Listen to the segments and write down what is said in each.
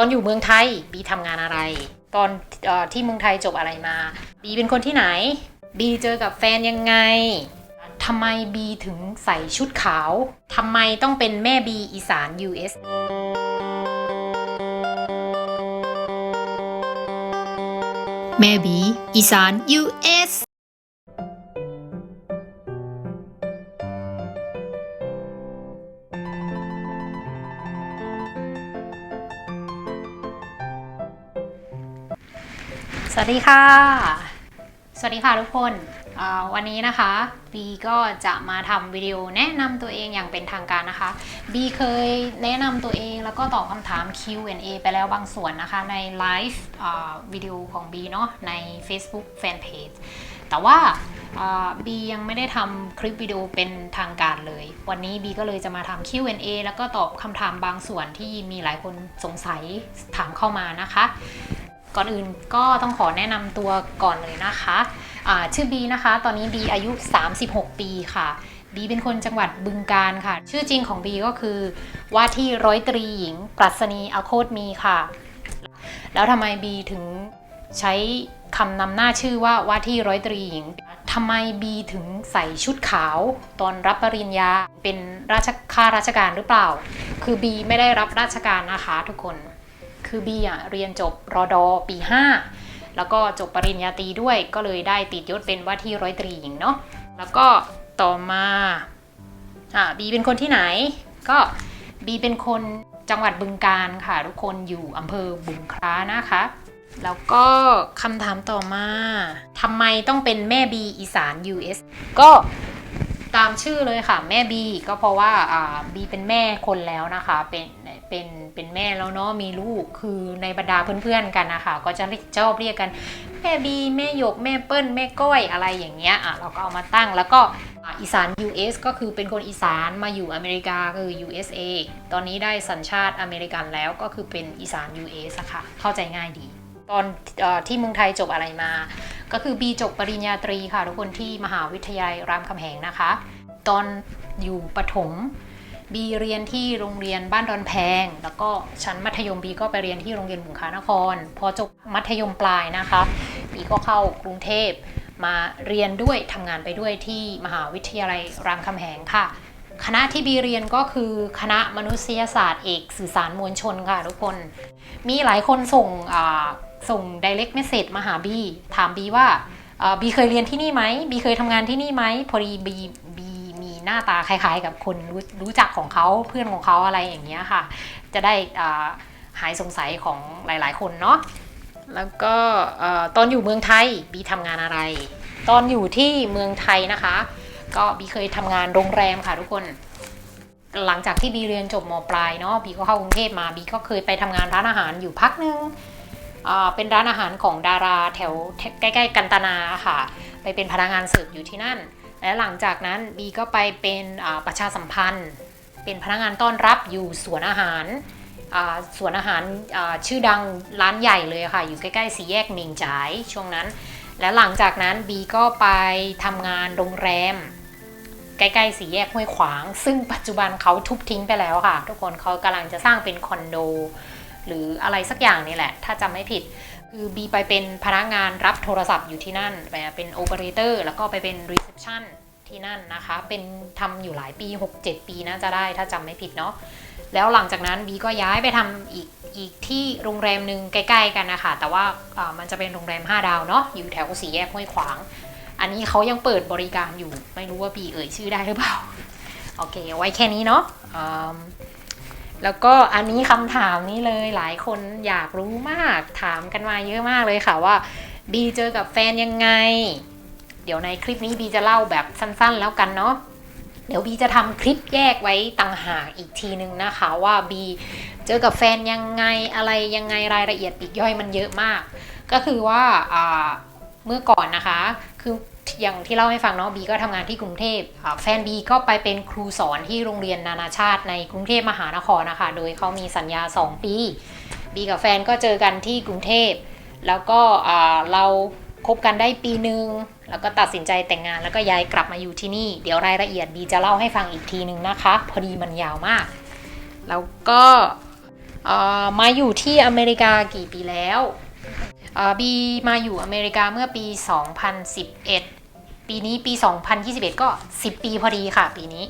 ตอนอยู่เมืองไทยบีทำงานอะไร ตอนอที่เมืองไทยจบอะไรมา บีเป็นคนที่ไหน บีเจอกับแฟนยังไงทำไมบีถึงใส่ชุดขาวทำไมต้องเป็นแม่บีอีสาน US แม่บีอีสาน US ดีค่ะ สวัสดีค่ะทุกคนวันนี้นะคะบีก็จะมาทำวิดีโอแนะนำตัวเองอย่างเป็นทางการนะคะบีเคยแนะนำตัวเองแล้วก็ตอบคำถาม Q&A ไปแล้วบางส่วนนะคะในไลฟ์วิดีโอของบีเนาะใน Facebook Fanpage แต่ว่าบียังไม่ได้ทำคลิปวิดีโอเป็นทางการเลย วันนี้บีก็เลยจะมาทำ Q&A แล้วก็ตอบคำถามบางส่วนที่มีหลายคนสงสัยถามเข้ามานะคะ ก่อนอื่นก็ต้องขอแนะนำตัวก่อนเลยนะคะะชื่อบีนะคะ ตอนนี้บีอายุ 36 ปีค่ะบีเป็นคนจังหวัดบึงการค่ะ ชื่อจริงของบีก็คือ ว่าที่ร้อยตรีหญิง ปรัชนีอโคตมีค่ะ แล้วทำไมบีถึงใช้คำนำหน้าชื่อว่าว่าที่ร้อยตรีหญิงทำไมบีถึงใส่ชุดขาวตอนรับปริญญาเป็นราชข้าราชการหรือเปล่า คือบีไม่ได้รับราชการนะคะทุกคน คือบีอะเรียนจบรอดอปี 5 แล้วก็จบปริญญาตรีด้วยก็เลยได้ติดยศเป็นว่าที่ร้อยตรีหญิงเนาะแล้วก็ต่อมาอ่าบีเป็นคนที่ไหน ก็บีเป็นคนจังหวัดบึงการค่ะ ทุกคนอยู่อำเภอบุงคล้านะคะ แล้วก็คำถามต่อมาทำไมต้องเป็นแม่บีอีสาน US ก็ ตามชื่อเลยค่ะ แม่บีก็เพราะว่าอ่าบีเป็นแม่คนแล้วนะคะ เป็นเป็นเป็นแม่แล้วเนาะมีลูกคือในบรรดาเพื่อนๆกันนะคะก็จะชอบเรียกกันแม่บีแม่หยกแม่เปิ้ลแม่ก้อยอะไรอย่างเงี้ยอะเราก็เอามาตั้งแล้วก็อีสาน US ก็คือเป็นคนอีสานมาอยู่อเมริกาคือ USA ตอนนี้ได้สัญชาติอเมริกันแล้วก็คือเป็นอีสาน US อะค่ะเข้าใจง่ายดี ตอนอที่เมืองไทยจบอะไรมา ก็คือบีจบปริญญาตรีค่ะทุกคนที่มหาวิทยาลัยรามคำแหงนะคะ ตอนอยู่ประถมบีเรียนที่โรงเรียนบ้านดอนแพง แล้วก็ชั้นมัธยมบีก็ไปเรียนที่โรงเรียนบุงคานคร พอจบมัธยมปลายนะคะบีก็เข้ากรุงเทพมาเรียนด้วยทำงานไปด้วยที่มหาวิทยาลัยรามคำแหงค่ะ คณะที่บีเรียนก็คือคณะมนุษยศาสตร์เอกสื่อสารมวลชนค่ะทุกคน มีหลายคนส่งอ่า ส่ง direct message มาหาบีถามบีว่าบีเคยเรียนที่นี่ไหมบีเคยทำงานที่นี่ไหมพอดีบีบีมีหน้าตาคล้ายๆ กับคนรู้รู้จักของเขาเพื่อนของเขาอะไรอย่างเงี้ยค่ะ จะได้หายสงสัยของหลายๆ คนเนาะแล้วก็ตอนอยู่เมืองไทยบีทำงานอะไร ตอนอยู่ที่เมืองไทยนะคะ ก็บีเคยทำงานโรงแรมค่ะทุกคน หลังจากที่บีเรียนจบมปลายเนาะบีก็เข้ากรุงเทพมาบีก็เคยไปทำงานร้านอาหารอยู่พักหนึงอ่า เป็นร้านอาหารของดาราแถวใกล้ ๆ กันตนาค่ะ ไปเป็นพนักงานเสิร์ฟอยู่ที่นั่น และหลังจากนั้นบีก็ไปเป็นประชาสัมพันธ์ เป็นพนักงานต้อนรับอยู่สวนอาหารสวนอาหารชื่อดังร้านใหญ่เลยค่ะ อยู่ใกล้ๆสี่แยกหมิงจ่ายช่วงนั้น และหลังจากนั้นบีก็ไปทำงานโรงแรม ใกล้ๆสี่แยกห้วยขวาง ซึ่งปัจจุบันเขาทุบทิ้งไปแล้วค่ะ ทุกคนเขากำลังจะสร้างเป็นคอนโด หรืออะไรสักอย่างนี่แหละ ถ้าจำไม่ผิด คือบีไปเป็นพนักงานรับโทรศัพท์อยู่ที่นั่นไปเป็นโอเปอเรเตอร์แล้วก็ไปเป็นรีเซพชันที่นั่นนะคะ เป็นทำอยู่หลายปี 6-7 ปีน่าจะได้ถ้าจำไม่ผิดเนาะแล้วหลังจากนั้นบีก็ย้ายไปทำอีกอีกที่โรงแรมหนึ่งใกล้ ๆ กันนะคะแต่ว่ามันจะเป็นโรงแรม 5 ดาวเนาะอยู่แถวสี่แยกห้วยขวาง อันนี้เขายังเปิดบริการอยู่ ไม่รู้ว่าบีเอ่ยชื่อได้หรือเปล่า โอเค ไว้แค่นี้เนาะ แล้วก็อันนี้คำถามนี้เลยหลายคนอยากรู้มากถามกันมาเยอะมากเลยค่ะว่า บีเจอกับแฟนยังไง เดี๋ยวในคลิปนี้บีจะเล่าแบบสั้นๆแล้วกันเนาะเดี๋ยวบีจะทำคลิปแยกไว้ต่างหากอีกทีนึงนะคะว่าบีเจอกับแฟนยังไงอะไรยังไงรายละเอียดปีกย่อยมันเยอะมาก ก็คือว่าอ่าเมื่อก่อนนะคะ คือ อย่างที่เล่าให้ฟังเนาะบีก็ทำงานที่กรุงเทพอ่าแฟนบีก็ไปเป็นครูสอนที่โรงเรียนนานาชาติในกรุงเทพมหานครนะคะ โดยเขามีสัญญา 2 ปี บีกับแฟนก็เจอกันที่กรุงเทพ แล้วก็อ่าเราคบกันได้ปีหนึ่งแล้วก็ตัดสินใจแต่งงานแล้วก็ย้ายกลับมาอยู่ที่นี่ เดี๋ยวรายละเอียดบีจะเล่าให้ฟังอีกทีนึงนะคะ พอดีมันยาวมาก แล้วก็เอ่อมาอยู่ที่อเมริกากี่ปีแล้วเอ่อบีมาอยู่อเมริกาเมื่อปี 2011 ปีนี้ปี 2021 ก็ 10 ปีพอดีค่ะ ปีนี้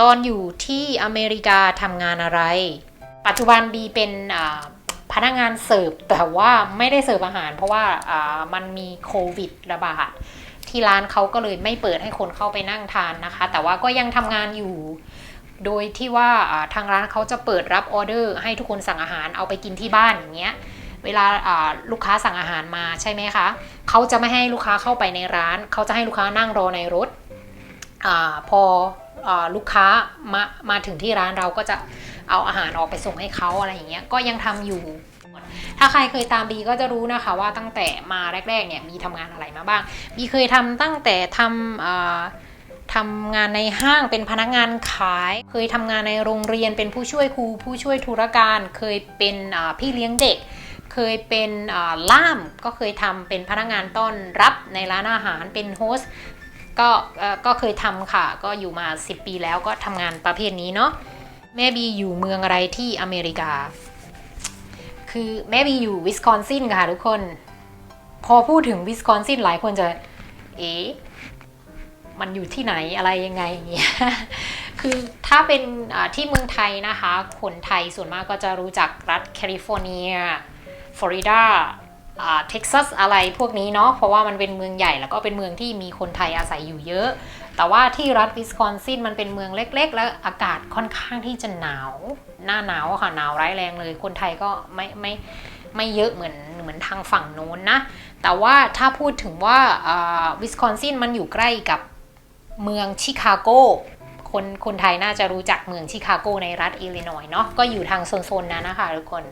ตอนอยู่ที่อเมริกาทำงานอะไร ปัจจุบันบีเป็นพนักงานเสิร์ฟแต่ว่าไม่ได้เสิร์ฟอาหาร เพราะว่ามันมีโควิดระบาดที่ร้านเขาก็เลยไม่เปิดให้คนเข้าไปนั่งทานนะคะ แต่ว่าก็ยังทำงานอยู่ โดยที่ว่าทางร้านเขาจะเปิดรับออเดอร์ ให้ทุกคนสั่งอาหารเอาไปกินที่บ้านอย่างเงี้ยเวลาลูกค้าสั่งอาหารมาใช่ไหมคะ เขาจะไม่ให้ลูกค้าเข้าไปในร้าน เขาจะให้ลูกค้านั่งรอในรถอาพออาลูกค้ามามาถึงที่ร้านเราก็จะเอาอาหารออกไปส่งให้เขาอะไรอย่างเงี้ยก็ยังทำอยู่ถ้าใครเคยตามบีก็จะรู้นะคะว่าตั้งแต่มาแรกๆเนี่ยบีทำงานอะไรมาบ้าง บีเคยทำตั้งแต่ทำอ่าทำงานในห้างเป็นพนักงานขาย เคยทำงานในโรงเรียนเป็นผู้ช่วยครู ผู้ช่วยธุรการ เคยเป็นอ่าพี่เลี้ยงเด็ก เคยเป็นล่ามก็เคยทำเป็นพนักงานต้อนรับในร้านอาหารเป็นโฮสก็ก็เคยทำค่ะ ก็อยู่มา 10 ปีแล้วก็ทำงานประเภทนี้เนาะแม่บีอยู่เมืองอะไรที่อเมริกา คือแม่บีอยู่วิสคอนซินค่ะทุกคน พอพูดถึงวิสคอนซินหลายคนจะ เอ๊ะมันอยู่ที่ไหนอะไรยังไงอย่างเงี้ย คือถ้าเป็นที่เมืองไทยนะคะ คนไทยส่วนมากก็จะรู้จักรัฐแคลิฟอร์เนีย ฟลอริดาอ่าเท็กซัสอะไรพวกนี้เนาะเพราะว่ามันเป็นเมืองใหญ่แล้วก็เป็นเมืองที่มีคนไทยอาศัยอยู่เยอะ แต่ว่าที่รัฐวิสคอนซินมันเป็นเมืองเล็ก ๆ แล้วอากาศค่อนข้างที่จะหนาว หน้าหนาวค่ะหนาวร้ายแรงเลย คนไทยก็ไม่ไม่ไม่เยอะเหมือนเหมือนทางฝั่งโน้นนะ แต่ว่าถ้าพูดถึงว่าวิสคอนซินมันอยู่ใกล้กับเมืองชิคาโกคนคนไทยน่าจะรู้จักเมืองชิคาโกในรัฐอิลลินอยส์เนาะก็อยู่ทางโซนๆนั้นนะคะทุกคน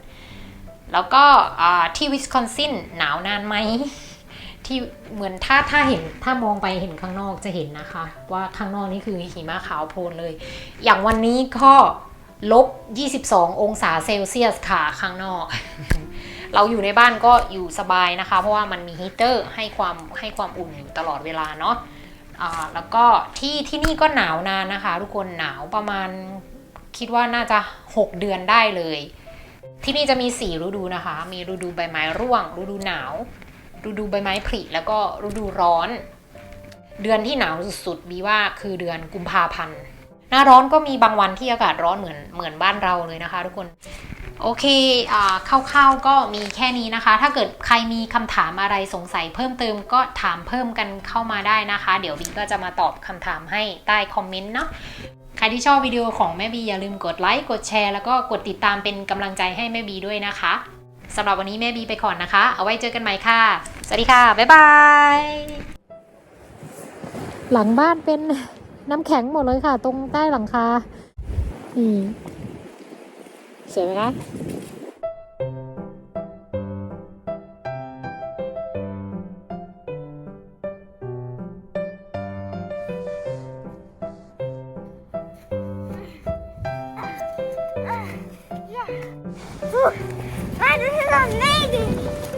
แล้วก็ที่วิสคอนซินหนาวนานไหมที่เหมือนถ้าถ้าเห็นถ้ามองไปเห็นข้างนอกจะเห็นนะคะ ว่าข้างนอกนี่คือหิมะขาวโพลนเลย อย่างวันนี้ก็ลบ 22 องศาเซลเซียสค่ะข้างนอก เราอยู่ในบ้านก็อยู่สบายนะคะ เพราะว่ามันมีฮีเตอร์ให้ความให้ความอุ่นอยู่ตลอดเวลาเนาะแล้วก็ที่ที่นี่ก็หนาวนานนะคะ ทุกคนหนาวประมาณคิดว่าน่าจะ 6 เดือนได้เลย ที่นี่จะมี 4 ฤดูนะคะ มีฤดูใบไม้ร่วง ฤดูหนาว ฤดูใบไม้ผลิแล้วก็ฤดูร้อน เดือนที่หนาวสุดๆบีว่าคือเดือนกุมภาพันธ์ หน้าร้อนก็มีบางวันที่อากาศร้อนเหมือนเหมือนบ้านเราเลยนะคะ ทุกคน โอเคอ่าคร่าวๆก็มีแค่นี้นะคะ ถ้าเกิดใครมีคำถามอะไรสงสัยเพิ่มเติมก็ถามเพิ่มกันเข้ามาได้นะคะ เดี๋ยวบีก็จะมาตอบคำถามให้ใต้คอมเมนต์เนาะ ใครที่ชอบวิดีโอของแม่บีอย่าลืมกดไลค์กดแชร์แล้วก็กดติดตามเป็นกำลังใจให้แม่บีด้วยนะคะสำหรับวันนี้แม่บีไปก่อนนะคะ เอาไว้เจอกันใหม่ค่ะ สวัสดีค่ะ บ๊ายบาย หลังบ้านเป็นน้ำแข็งหมดเลยค่ะ ตรงใต้หลังคา นี่ สวยไหมคะ Ah, this is amazing!